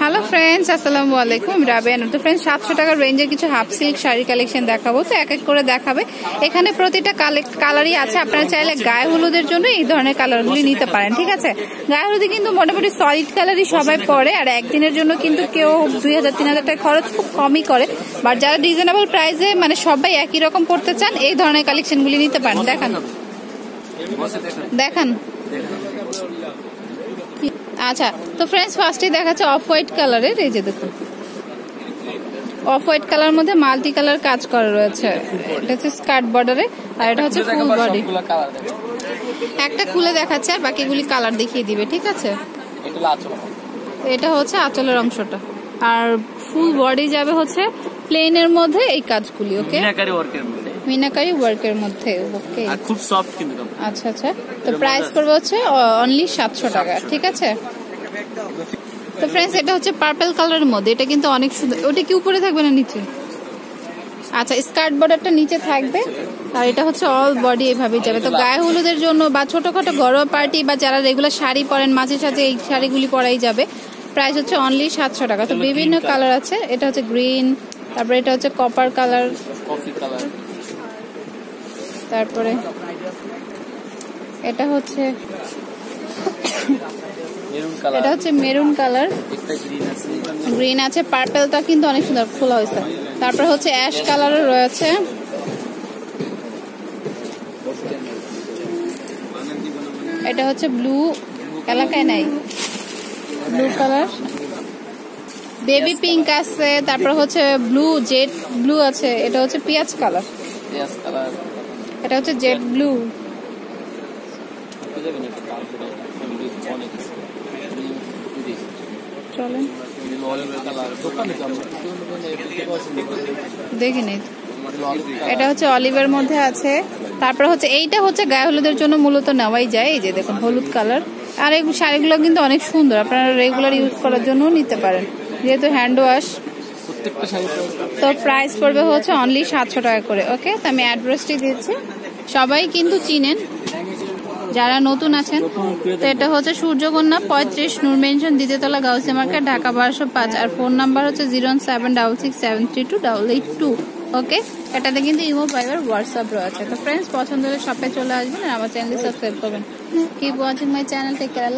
Hello friends আসসালামু আলাইকুম রাবেন তো ফ্রেন্ডস সাতশো টাকার রেঞ্জের কিছু হাফ সিল্ক শাড়ি কালেকশন দেখাবো। তো এক এক করে দেখাবে। এখানে প্রতিটা কালারই আছে। আপনারা চাইলে গায়ে হলুদের জন্য এই ধরনের কালারগুলি নিতে পারেন, ঠিক আছে? গায়ে হলুদে কিন্তু মোটামুটি সলিড কালারই সবাই পরে। আর একদিনের জন্য কিন্তু কেউ দুই হাজার, তিন হাজার টাকা খরচ খুব কমই করে। বাট যারা রিজনেবল প্রাইসে মানে সবাই একই রকম পড়তে চান, এই ধরনের কালেকশনগুলি নিতে পারেন। দেখান। দেখান। আচ্ছা তো ফ্রেন্ডস ফার্স্টে দেখাচ্ছে অফ হোয়াইট কালারের এই যে দেখুন। অফ হোয়াইট কালার মধ্যে মাল্টি কালার কাজ করা রয়েছে। এটা হচ্ছে স্কার্ট বর্ডারে আর এটা হচ্ছে ফুল বডি একটা খুলে দেখাচ্ছে আর বাকিগুলি কালার দেখিয়ে দিবে ঠিক আছে? এটা হচ্ছে আঁচলের অংশটা। আর ফুল বডি যাবে হচ্ছে প্লেনের মধ্যে এই কাজগুলি ওকে মিনাকারি ওয়ার্কের মধ্যে। ওকে খুব সফট কিন্তু। আচ্ছা আচ্ছা। তো প্রাইস করবে হচ্ছে অনলি সাতশো টাকা ঠিক আছে? তো ফ্রেন্ডস এটা হচ্ছে পার্পল কালারের মধ্যে এটা কিন্তু অনেক সুন্দর। ওটা কি উপরে থাকবে না নিচে? আচ্ছা স্কার্ট বর্ডারটা নিচে থাকবে আর এটা হচ্ছে অল বডি এইভাবে যাবে। তো গায়ে হলুদের জন্য বা ছোটখাটো ঘরোয়া পার্টি বা যারা রেগুলার শাড়ি পরেন মাঝে সাঝে এই শাড়িগুলি পরাই যাবে প্রাইস হচ্ছে অনলি সাতশো টাকা। তো বিভিন্ন কালার আছে এটা হচ্ছে গ্রিন তারপরে এটা হচ্ছে কপার কালার তারপরে এটা হচ্ছে এটা হচ্ছে মেরুন কালার গ্রিন আছে। পার্পেলটা কিন্তু অনেক সুন্দর খোলা হয়েছে। তারপর হচ্ছে অ্যাশ কালারও রয়েছে। এটা হচ্ছে ব্লু এলাকায় নাই। ব্লু কালার বেবি পিঙ্ক আছে তারপর হচ্ছে ব্লু জেড ব্লু আছে। এটা হচ্ছে পিঁয়াজ কালার কালার এটা হচ্ছে জেড ব্লু যাবেন একটা তারপরে অনেক চলেন। কালার দোকানে যাব। দেখি নেই। এটা হচ্ছে অলিভের মধ্যে আছে। তারপর হচ্ছে এইটা হচ্ছে গায়ে হলুদের জন্য মূলত নেওয়াই যায়। এই যে দেখুন হলুদ কালার। আর এই শাড়িগুলো কিন্তু অনেক সুন্দর। আপনারা রেগুলার ইউজ করার জন্য নিতে পারেন। যেহেতু হ্যান্ড ওয়াশ তো প্রাইস পড়বে হচ্ছে অনলি সাতশো টাকা করে। ওকে তো আমি অ্যাড্রেসটি দিচ্ছি। সবাই কিন্তু চিনেন। যারা নতুন আছেন, তো এটা হচ্ছে সূর্যকন্যা পঁয়ত্রিশ নূর মেনশন, দ্বিতীয়তলা গাউসি মার্কেট, ঢাকা বারোশো পাঁচ। আর ফোন নাম্বার হচ্ছে zero seven double six seven three two double eight two, okay? এটাতে কিন্তু ইমো, ফাইবার, হোয়াটসঅ্যাপ রয়েছে। তো ফ্রেন্ডস পছন্দ হলে শপে চলে আসবেন আর আমার চ্যানেলটি সাবস্ক্রাইব করবেন। Keep watching my channel take care